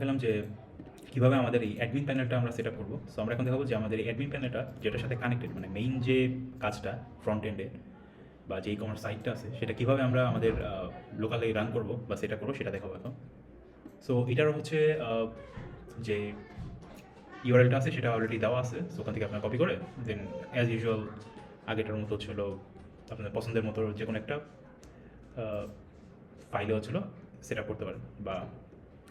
দেখলাম যে কীভাবে আমাদের এই অ্যাডমিন প্যানেলটা আমরা সেট আপ করব। সো আমরা এখন দেখাবো যে আমাদের এই অ্যাডমিন প্যানেলটা যেটার সাথে কানেক্টেড মানে মেইন যে কাজটা ফ্রন্ট এন্ডে বা যে ই কমার্স সাইটটা আছে, সেটা কীভাবে আমরা আমাদের লোকালে রান করব বা সেটা করব, সেটা দেখাবো এখন। সো এটার হচ্ছে যে ইউআরএলটা আছে, সেটা অলরেডি দেওয়া আছে। সো ওখান থেকে আপনার কপি করে দেন অ্যাজ ইউজুয়াল আগেটার মতো ছিল আপনার পছন্দের মতো যে কোনো একটা ফাইলে হচ্ছিল সেট আপ করতে পারেন বা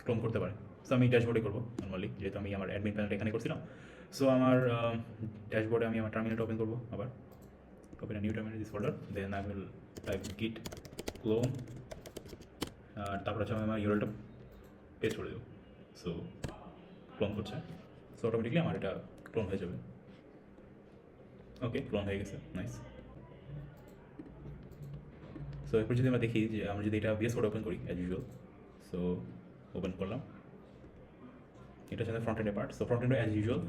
ক্রম করতে পারেন। সো আমি ড্যাশবোর্ডে করব নর্মালি যেহেতু আমি আমার অ্যাডমিন প্যানেলটা এখানে করছিলাম। সো আমার ড্যাশবোর্ডে আমি আমার টার্মিনালটা ওপেন করব আবার। Open new terminal this folder then I will type git clone আর তারপর হচ্ছে আমি আমার ইউরলটা পেস্ট করে দেবো। সো ক্লোন করছে। সো অটোমেটিকলি আমার এটা ক্লোন হয়ে যাবে। ওকে ক্লোন হয়ে গেছে নাইস সো এরপর যদি আমরা দেখি যে আমরা যদি এটা বিএস ওপেন করি অ্যাজ ইউজুয়াল সো ওপেন করলাম। এটা হচ্ছে front এন্ডের part so front end as usual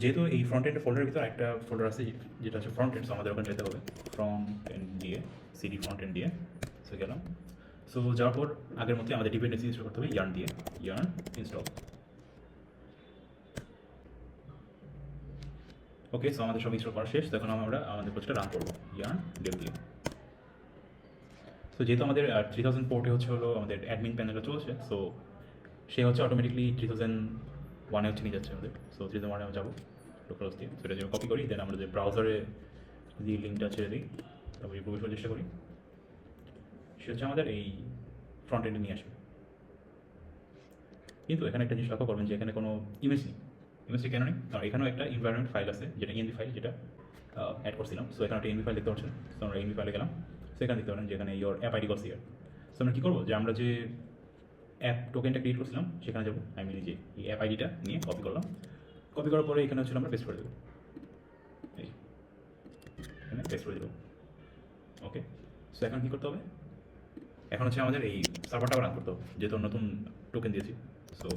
যেহেতু এই ফ্রন্ট এন্ডের ফোল্ডারের ভিতরে একটা ফোল্ডার আছে, যেটা হচ্ছে ফ্রন্ট এন্ড আমাদের ওখানে যেতে হবে। ফ্রন্ট এন্ড দিয়ে সিডি ফ্রন্ট এন্ড দিয়ে সো গেলাম। সো যাওয়ার পর আগের মধ্যে আমাদের ডিপেন্ডেন্সি ইনস্টল করতে হবে ইয়ার্ন দিয়ে। ইয়ার্ন ইনস্টল ওকে সো আমাদের সব ইনস্টল করা শেষ। তখন আমরা আমাদের কোচটা রান করব ইয়ার্ন ডেল দিয়ে। সো যেহেতু আমাদের থ্রি থাউজেন্ড পোর্টে হচ্ছে হলো আমাদের অ্যাডমিন প্যানেলটা চলছে সো সে হচ্ছে অটোমেটিকলি থ্রি থাউজেন্ড ওয়ানে হচ্ছে নিয়ে যাচ্ছে আমাদের। সো থ্রি থাউজেন্ড ওয়ানে যাব লোকাল দিয়ে। সেটা যদি কপি করি দেন আমরা যে ব্রাউজারে যদি লিঙ্কটা ছেড়ে দিই, তারপরে প্রবেশ করার চেষ্টা করি। সে হচ্ছে আমাদের এই ফ্রন্ট এন্ডে নিয়ে আসবে। কিন্তু এখানে একটা জিনিস লক্ষ্য করবেন যে এখানে কোনো ইমেজ নেই। ইমেজটি কেন নেই? কারণ এখানেও একটা এনভায়রনমেন্ট ফাইল আছে, যেটা ইএনভি ফাইল যেটা অ্যাড করছিলাম। সো এখানে একটা এনভি ফাইল দেখতে পাচ্ছেন। সো আমরা এনভি ফাইলে গেলাম। সেখানে দেখতে পারেন যেখানে your app ID here so আমরা কী করব? যে আমরা যে অ্যাপ টোকেনটা ক্রিয়েট করছিলাম, সেখানে যাব। আমি নিজে এই অ্যাপ আইডিটা নিয়ে কপি করলাম। কপি করার পরে এখানে হচ্ছে আমরা পেস্ট করে দেবো। এখানে পেস্ট করে দেবো। ওকে সো এখন কী করতে হবে? এখন হচ্ছে আমাদের এই সার্ভারটাও রান করতে হবে, যেহেতু নতুন টোকেন দিয়েছি। সো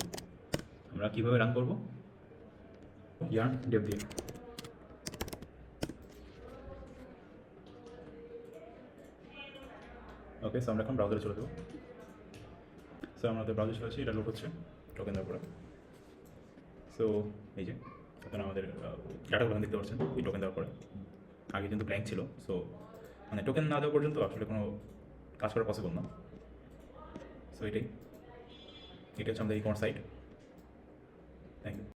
আমরা কীভাবে রান করব? ইয়ার্ন ডেভ দিয়ে। ওকে সো আমরা এখন ব্রাউজারে চলে যাব সো আমাদের ব্রাউজার চলে এটা লোড হচ্ছে টোকেন দেওয়ার পরে। সো এই যে, এখন আমাদের ডাটাগুলো দেখতে পাচ্ছেন, এই টোকেন দেওয়ার পরে। আগে কিন্তু ব্ল্যাঙ্ক ছিল সো মানে টোকেন না দেওয়া পর্যন্ত আসলে কোনো কাজ করা পসিবল না। সো এটাই। এটা হচ্ছে আমাদের ecommerce site thank you